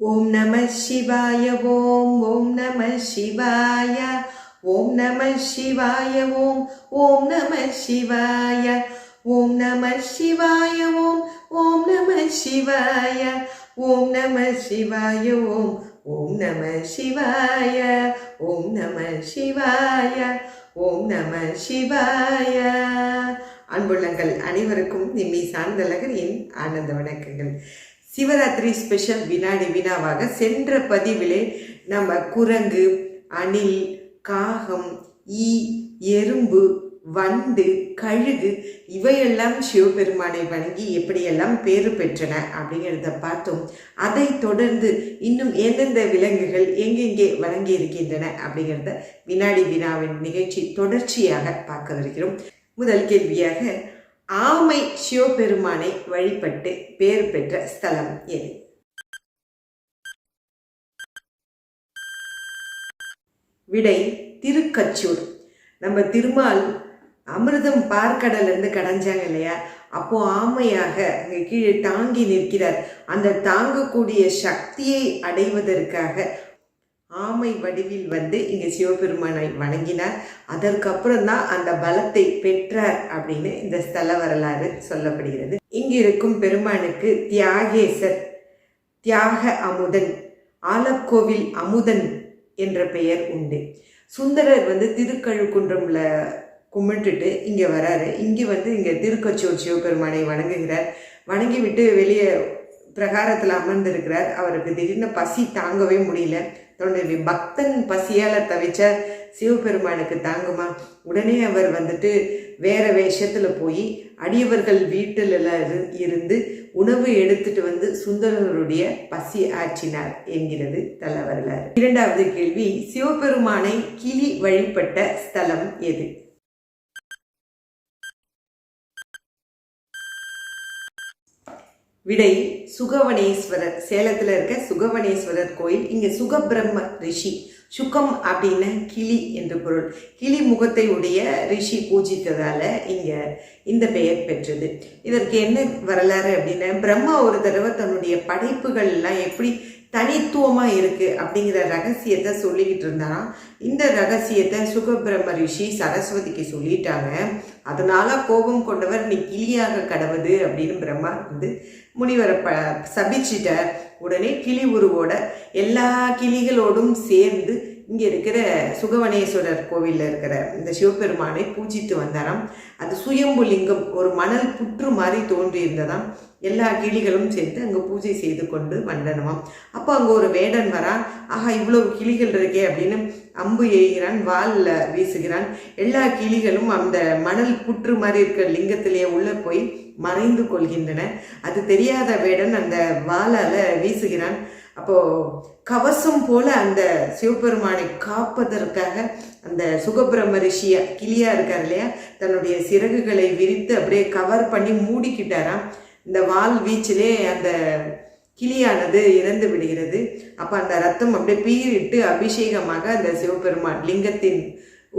ஓம் நம சிவாய ஓம் ஓம் நம சிவாய ஓம் நம சிவாய ஓம் ஓம் நம சிவாய ஓம் நம சிவாய ஓம் ஓம் நம சிவாய ஓம் நம சிவாய ஓம் ஓம் நம சிவாய ஓம் நம சிவாய ஓம் நம சிவாய அன்புள்ளங்கள் அனைவருக்கும் நிம்மி சார்ந்தழகரின் ஆனந்த வணக்கங்கள் சிவராத்திரி ஸ்பெஷல் வினாடி வினாவாக சென்ற பதிவிலே நம்ம குரங்கு அணில் காகம் ஈ எறும்பு வண்டு கழுகு இவையெல்லாம் சிவபெருமானை வணங்கி எப்படியெல்லாம் பேறு பெற்றன அப்படிங்கிறத பார்த்தோம். அதை தொடர்ந்து இன்னும் எந்தெந்த விலங்குகள் எங்கெங்கே வணங்கி இருக்கின்றன அப்படிங்கிறத வினாடி வினாவின் நிகழ்ச்சி தொடர்ச்சியாக பார்க்கவிருக்கிறோம் முதல் கேள்வியாக ஆமை சிவபெருமானை வழிபட்டு பேர் பெற்ற ஸ்தலம் எது? விடை திருக்கச்சூர். நம்ம திருமால் அமிர்தம் பார்க்கடல்லேருந்து கடைஞ்சாங்க இல்லையா? அப்போ ஆமையாக அங்கே கீழே தாங்கி நிற்கிறார். அந்த தாங்கக்கூடிய சக்தியை அடைவதற்காக ஆமை வடிவில் வந்து இங்கே சிவபெருமானை வணங்கினார். அதற்கப்புறம் தான் அந்த பலத்தை பெற்றார் அப்படின்னு இந்த ஸ்தல வரலாறு சொல்லப்படுகிறது. இங்கிருக்கும் பெருமானுக்கு தியாகேசர் தியாக அமுதன் ஆலக்கோவில் அமுதன் என்ற பெயர் உண்டு. சுந்தரர் வந்து திருக்கழுக்குன்றம்ல கும்பிட்டுட்டு இங்கே வராரு. இங்கே வந்து இங்கே திருக்கச்சூர் சிவபெருமானை வணங்குகிறார். வணங்கி விட்டு வெளியே பிரகாரத்தில் அமர்ந்திருக்கிறார். அவருக்கு திடீர்னு பசி தாங்கவே முடியல. தன்னுடைய பக்தன் பசியால் தவிச்ச சிவபெருமானுக்கு தாங்குமா? உடனே அவர் வந்துட்டு வேற வேஷத்தில் போய் அடியவர்கள் வீட்டில் எல்லாம் இரு- இருந்து உணவு எடுத்துட்டு வந்து சுந்தரருடைய பசி ஆற்றினார் என்கிறது தல வரலாறு. இரண்டாவது கேள்வி சிவபெருமானை கிளி வழிபட்ட ஸ்தலம் எது? விடை சுகவனேஸ்வரர். சேலத்தில் இருக்க சுகவனேஸ்வரர் கோயில் இங்கே சுகபிரம்ம ரிஷி. சுகம் அப்படின்னா கிளி என்று பொருள். கிளி முகத்தை உடைய ரிஷி பூஜித்ததால் இங்கே இந்த பெயர் பெற்றது. இதற்கு என்ன வரலாறு அப்படின்னா பிரம்மா ஒரு தடவை தன்னுடைய படைப்புகள்லாம் எப்படி தனித்துவமாக இருக்குது அப்படிங்கிற ரகசியத்தை சொல்லிக்கிட்டு இருந்தாராம் இந்த ரகசியத்தை சுகபிரம ரிஷி சரஸ்வதிக்கு சொல்லிட்டாங்க. அதனால் கோபம் கொண்டவர் நீ கிளியாக கடவுது அப்படின்னு பிரம்மா வந்து முனிவரை ப சபிச்சிட்டார். உடனே கிளி உருவோட எல்லா கிளிகளோடும் சேர்ந்து இங்கே இருக்கிற சுகவனேஸ்வரர் கோவிலில் இருக்கிற இந்த சிவபெருமானை பூஜித்து வந்தாராம். அது சுயம்பு லிங்கம் ஒரு மணல் புற்று மாதிரி தோன்றி இருந்ததாம் எல்லா கிளிகளும் சேர்த்து அங்கே பூஜை செய்து கொண்டு வந்தனமாம். அப்போ அங்கே ஒரு வேடன் வரான் ஆஹா இவ்வளவு கிளிகள் இருக்கே அப்படின்னு அம்பு எய்கிறான் வாலில் வீசுகிறான். எல்லா கிளிகளும் அந்த மணல் புற்று மாதிரி இருக்கிற லிங்கத்திலேயே உள்ளே போய் மறைந்து கொள்கின்றன. அது தெரியாத வேடன் அந்த வாளால் வீசுகிறான். அப்போ கவசம் போல அந்த சிவபெருமானை காப்பதற்காக அந்த சுகபிரம ரிஷிய கிளியா இருக்கார் இல்லையா? தன்னுடைய சிறகுகளை விரித்து அப்படியே கவர் பண்ணி மூடிக்கிட்டாராம். இந்த வால் வீச்சிலே அந்த கிளியானது இறந்து விடுகிறது. அப்போ அந்த ரத்தம் அப்படியே பீறிட்டு அபிஷேகமாக அந்த சிவபெருமான் லிங்கத்தின்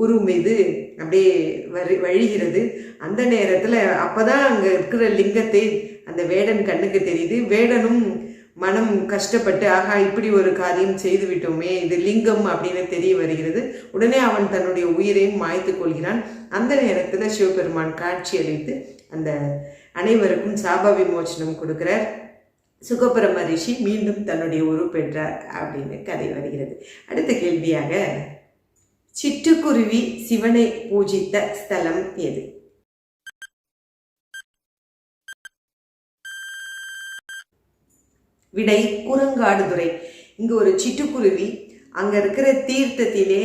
உரு மீது அப்படியே வரி வழிகிறது. அந்த நேரத்தில் அப்போ தான் அங்கே இருக்கிற லிங்கத்தை அந்த வேடன் கண்ணுக்கு தெரியுது. வேடனும் மனம் கஷ்டப்பட்டு ஆகா இப்படி ஒரு காரியம் செய்து விட்டோமே இது லிங்கம் அப்படின்னு தெரிய வருகிறது. உடனே அவன் தன்னுடைய உயிரையும் மாய்த்து கொள்கிறான். அந்த நேரத்தில் சிவபெருமான் காட்சி அளித்து அந்த அனைவருக்கும் சாப விமோச்சனம் கொடுக்கிறார். சுகபிரம ரிஷி மீண்டும் தன்னுடைய உரு பெற்றார் அப்படின்னு கதை வருகிறது. அடுத்த கேள்வியாக சிட்டுக்குருவி சிவனை பூஜித்த ஸ்தலம் எது? விடை குரங்காடுதுறை இங்கே ஒரு சிட்டுக்குருவி அங்கே இருக்கிற தீர்த்தத்திலே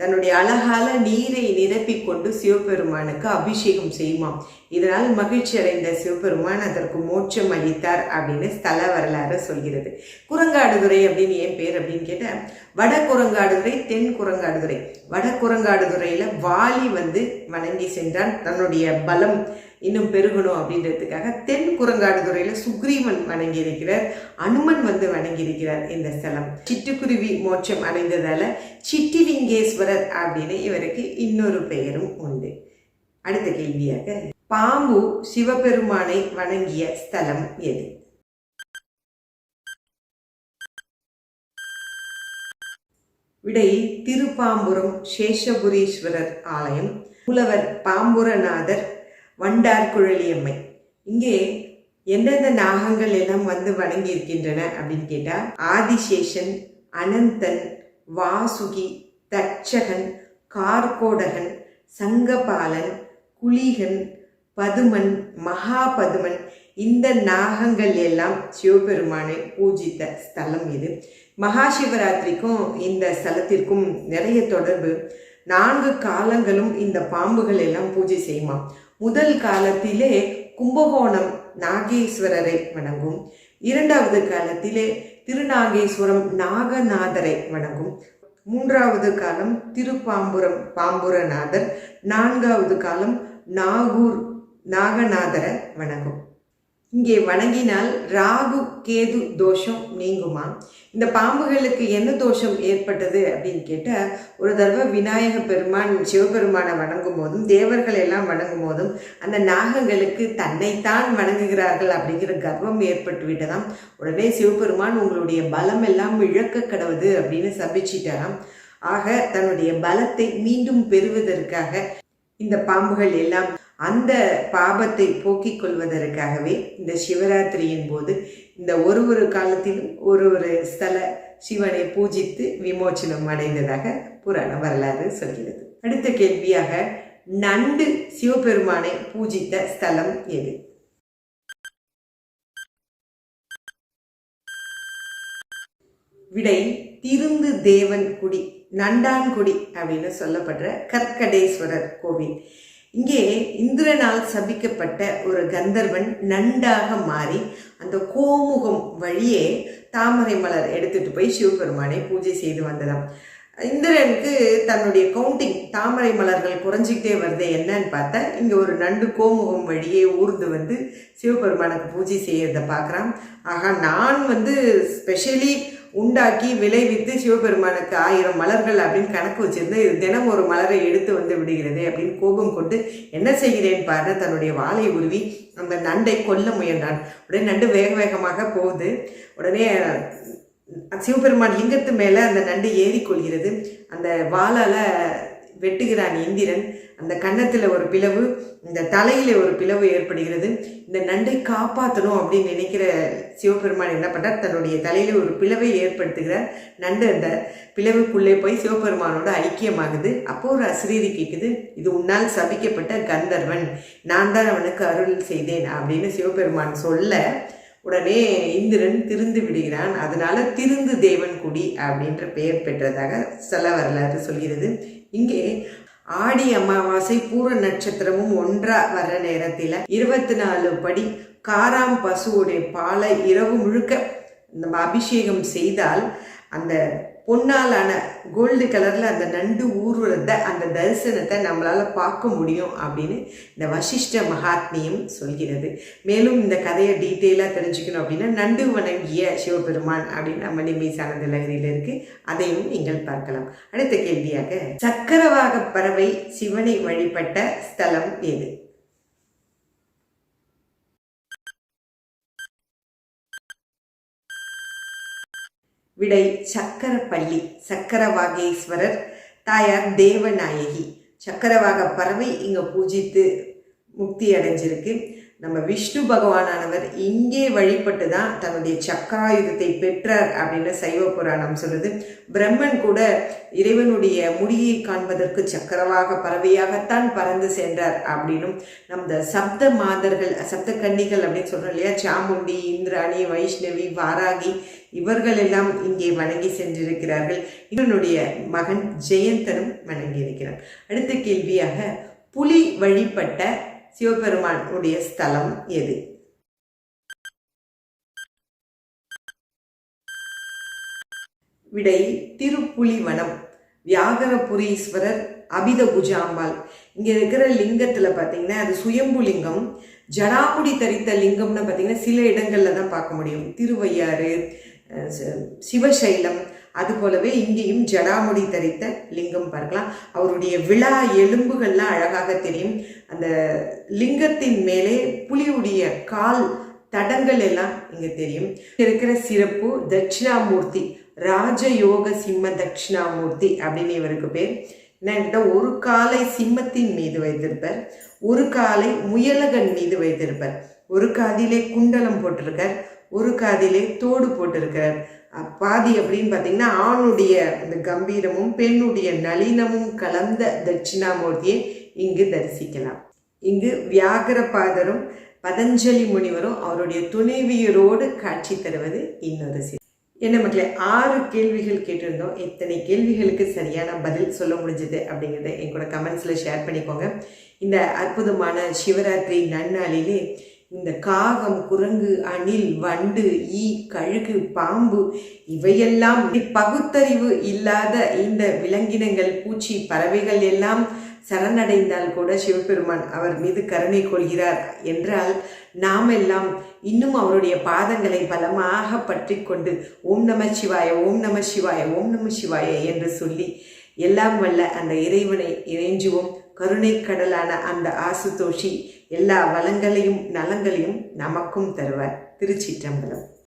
தன்னுடைய அழகால நீரை நிரப்பி கொண்டு சிவபெருமானுக்கு அபிஷேகம் செய்யுமாம். இதனால் மகிழ்ச்சி அடைந்த சிவபெருமான் அதற்கு மோட்சம் அளித்தார் அப்படின்னு ஸ்தல வரலாறு சொல்கிறது. குரங்காடுதுறை அப்படின்னு ஏன் பேர் அப்படின்னு கேட்டால் வட குரங்காடுதுறை தென் குரங்காடுதுறை வட குரங்காடுதுறையில் வாலி வந்து வணங்கி சென்றான். தன்னுடைய பலம் இன்னும் பெருகணும் அப்படின்றதுக்காக தென் குரங்காடுதுறையில் சுக்ரீவன் வணங்கி இருக்கிறார் அனுமன் வந்து வணங்கி இருக்கிறார் இந்த ஸ்தலம். சிட்டுக்குருவி மோட்சம் அடைந்ததால சிட்டிலிங்கேஸ்வரர் அப்படின்னு இவருக்கு இன்னொரு பெயரும் உண்டு. அடுத்த கேள்வியாக பாம்பு சிவபெருமானை வணங்கிய ஸ்தலம் எது? விடை திருப்பாம்புரம் சேஷபுரீஸ்வரர் ஆலயம். புலவர் பாம்புரநாதர் வண்டார் குழலியம்மை. இங்கே எந்தெந்த நாகங்கள் எல்லாம் வந்து வணங்கி இருக்கின்றன அப்படின்னு கேட்டால் ஆதிசேஷன் அனந்தன் வாசுகி தட்சகன் கார்கோடகன் சங்கபாலன் குளிகன் பதுமன் மகாபதுமன் இந்த நாகங்கள் எல்லாம் சிவபெருமானை பூஜித்த ஸ்தலம் இது. மகாசிவராத்திரிக்கும் இந்த ஸ்தலத்திற்கும் நிறைய தொடர்பு. நான்கு காலங்களும் இந்த பாம்புகள் எல்லாம் பூஜை செய்யுமா முதல் காலத்திலே கும்பகோணம் நாகேஸ்வரரை வணங்கும். இரண்டாவது காலத்திலே திருநாகேஸ்வரம் நாகநாதரை வணங்கும். மூன்றாவது காலம் திருப்பாம்புரம் பாம்புரநாதர். நான்காவது காலம் நாகூர் நாகநாதரை வணங்கும். இங்கே வணங்கினால் ராகு கேது தோஷம் நீங்குமா இந்த பாம்புகளுக்கு என்ன தோஷம் ஏற்பட்டது அப்படின்னு கேட்டால் ஒரு தடவை விநாயக பெருமான் சிவபெருமானை வணங்கும் போதும் தேவர்கள் எல்லாம் வணங்கும் போதும் அந்த நாகங்களுக்கு தன்னைத்தான் வணங்குகிறார்கள் அப்படிங்கிற கர்வம் ஏற்பட்டு விட்டதாம். உடனே சிவபெருமான் உங்களுடைய பலம் எல்லாம் இழக்க கடவுது அப்படின்னு சபிச்சிட்டாராம். ஆக தன்னுடைய பலத்தை மீண்டும் பெறுவதற்காக இந்த பாம்புகள் எல்லாம் அந்த பாபத்தை போக்கிக் கொள்வதற்காகவே இந்த சிவராத்திரியின் போது இந்த ஒரு ஒரு காலத்திலும் ஒரு ஒரு ஸ்தல சிவனை பூஜித்து விமோச்சனம் அடைந்ததாக புராண வரலாறு சொல்கிறது. அடுத்த கேள்வியாக நண்டு சிவபெருமானை பூஜித்த ஸ்தலம் எது? விடை திருந்து தேவன் குடி நண்டான்குடி அப்படின்னு சொல்லப்படுற கற்கடேஸ்வரர் கோவில். இங்கே இந்திரனால் சபிக்கப்பட்ட ஒரு கந்தர்வன் நண்டாக மாறி அந்த கோமுகம் வழியே தாமரை மலர் எடுத்துட்டு போய் சிவபெருமானை பூஜை செய்து வந்ததாம். இந்திரனுக்கு தன்னுடைய கவுண்டிங் தாமரை மலர்கள் குறைஞ்சிக்கிட்டே வருது என்னன்னு பார்த்தா இங்கே ஒரு நண்டு கோமுகம் வழியே ஊர்ந்து வந்து சிவபெருமானுக்கு பூஜை செய்யறதை பார்க்குறான். ஆகா நான் வந்து ஸ்பெஷலி உண்டாக்கி விளைவித்து சிவபெருமானுக்கு ஆயிரம் மலர்கள் அப்படின்னு கணக்கு வச்சிருந்து தினம் ஒரு மலரை எடுத்து வந்து விடுகிறது அப்படின்னு கோபம் கொண்டு என்ன செய்கிறேன் பாரு தன்னுடைய வாளை உருவி அந்த நண்டை கொல்ல முயன்றான். உடனே நண்டு வேக வேகமாக போகுது. உடனே சிவபெருமான் லிங்கத்து மேலே அந்த நண்டு ஏறி கொள்கிறது அந்த வாளால் வெட்டுகிறான் இந்திரன். அந்த கன்னத்தில் ஒரு பிளவு இந்த தலையில் ஒரு பிளவு ஏற்படுகிறது. இந்த நண்டை காப்பாற்றணும் அப்படின்னு நினைக்கிற சிவபெருமான் என்ன பண்ணுறார் தன்னுடைய தலையில் ஒரு பிளவை ஏற்படுத்துகிறார். நண்டு அந்த பிளவுக்குள்ளே போய் சிவபெருமானோட ஐக்கியமாகுது. அப்போ ஒரு அசிரீதி கேட்குது இது உன்னால் சபிக்கப்பட்ட கந்தர்வன். நான் தான் அவனுக்கு அருள் செய்தேன் அப்படின்னு சிவபெருமான் சொல்ல உடனே இந்திரன் திருந்து விடுகிறான். அதனால திருந்து தேவன் குடி அப்படின்ற பெயர் பெற்றதாக சில வரலாறு சொல்கிறது. இங்கே ஆடி அமாவாசை பூர நட்சத்திரமும் ஒன்றா வர்ற நேரத்தில் இருபத்தி நாலு படி காராம் பசுவுடைய பாலை இரவு முழுக்க நம்ம அபிஷேகம் செய்தால் அந்த பொன்னாலான கோல்டு கலரில் அந்த நண்டு ஊர்வலத்தை அந்த தரிசனத்தை நம்மளால் பார்க்க முடியும் அப்படின்னு இந்த வசிஷ்ட மகாத்மியம் சொல்கிறது. மேலும் இந்த கதையை டீட்டெயிலாக தெரிஞ்சுக்கணும் அப்படின்னா நண்டு வணங்கிய சிவபெருமான் அப்படின்னு நம்ம நிம்மீசான லகரியில் இருக்குது அதையும் நீங்கள் பார்க்கலாம். அடுத்த கேள்வியாக சக்கரவாக பறவை சிவனை வழிபட்ட ஸ்தலம் எது? விடை சக்கரப்பள்ளி சக்கரவாகேஸ்வரர் தாயார் தேவநாயகி. சக்கரவாக பறவை இங்கே பூஜித்து முக்தி அடைஞ்சிருக்கு. நம்ம விஷ்ணு பகவானானவர் இங்கே வழிபட்டு தான் தன்னுடைய சக்கராயுதத்தை பெற்றார் அப்படின்னு சைவ புராணம் சொல்லுது. பிரம்மன் கூட இறைவனுடைய முடியை காண்பதற்கு சக்கரவாக பறவையாகத்தான் பறந்து சென்றார் அப்படின்னும் நம்ம சப்த மாதர்கள் சப்த கன்னிகள் அப்படின்னு சொல்கிறோம் இல்லையா? சாமுண்டி இந்திராணி வைஷ்ணவி வாராகி இவர்கள் எல்லாம் இங்கே வணங்கி சென்றிருக்கிறார்கள். இவனுடைய மகன் ஜெயந்தனும் வணங்கி இருக்கிறார் அடுத்த கேள்வியாக புலி வழிபட்ட சிவபெருமான் உடைய ஸ்தலம் எது? விடை திருப்புலிவனம். வியாகரபுரீஸ்வரர் அபித புஜாம்பாள் இங்கே இருக்கிற லிங்கத்தில் பார்த்தீங்கன்னா அது சுயம்பு லிங்கம். ஜடாமுடி தரித்த லிங்கம்னு பார்த்தீங்கன்னா சில இடங்களில் தான் பார்க்க முடியும். திருவையாறு சிவசைலம் அது போலவே இங்கேயும் ஜடாமுடி தரித்த லிங்கம் பார்க்கலாம். அவருடைய விழா எலும்புகள்லாம் அழகாக தெரியும். அந்த லிங்கத்தின் மேலே புலியுடைய கால் தடங்கள் எல்லாம் இங்கே தெரியும். இருக்கிற சிறப்பு தட்சிணாமூர்த்தி ராஜயோக சிம்ம தட்சிணாமூர்த்தி அப்படின்னு இவருக்கு பேர். என்கிட்ட ஒரு காலை சிம்மத்தின் மீது வைத்திருப்பார். ஒரு காலை முயலகன் மீது வைத்திருப்பார். ஒரு காதிலே குண்டலம் போட்டிருக்கார். ஒரு காதிலே தோடு போட்டிருக்கிறார் பாதி அப்படின்னு பார்த்தீங்கன்னா ஆணுடைய இந்த கம்பீரமும் பெண்ணுடைய நளினமும் கலந்த தட்சிணாமூர்த்தியை இங்கு தரிசிக்கலாம். இங்கு வியாகரபாதரும் பதஞ்சலி முனிவரும் அவருடைய துணைவியரோடு காட்சி தருவது இன்னொரு சி என்ன மக்களே ஆறு கேள்விகள் கேட்டிருந்தோம். எத்தனை கேள்விகளுக்கு சரியான பதில் சொல்ல முடிஞ்சது அப்படிங்கிறத என் கூட கமெண்ட்ஸில் ஷேர் பண்ணிக்கோங்க. இந்த அற்புதமான சிவராத்திரி நன்னாளிலே இந்த காகம் குரங்கு அணில் வண்டு ஈ கழுகு பாம்பு இவையெல்லாம் பகுத்தறிவு இல்லாத இந்த விலங்கினங்கள் பூச்சி பறவைகள் எல்லாம் சரணடைந்தால் கூட சிவபெருமான் அவர் மீது கருணை கொள்கிறார் என்றால் நாம் எல்லாம் இன்னும் அவருடைய பாதங்களை பலமாக பற்றி கொண்டு ஓம் நம சிவாய ஓம் நம சிவாய ஓம் நம சிவாய என்று சொல்லி எல்லாம் வல்ல அந்த இறைவனை இறைஞ்சுவோம் கருணை கடலான அந்த ஆசுதோஷி எல்லா வளங்களையும் நலங்களையும் நமக்கும் தருவார். திருச்சிற்றம்பலம்.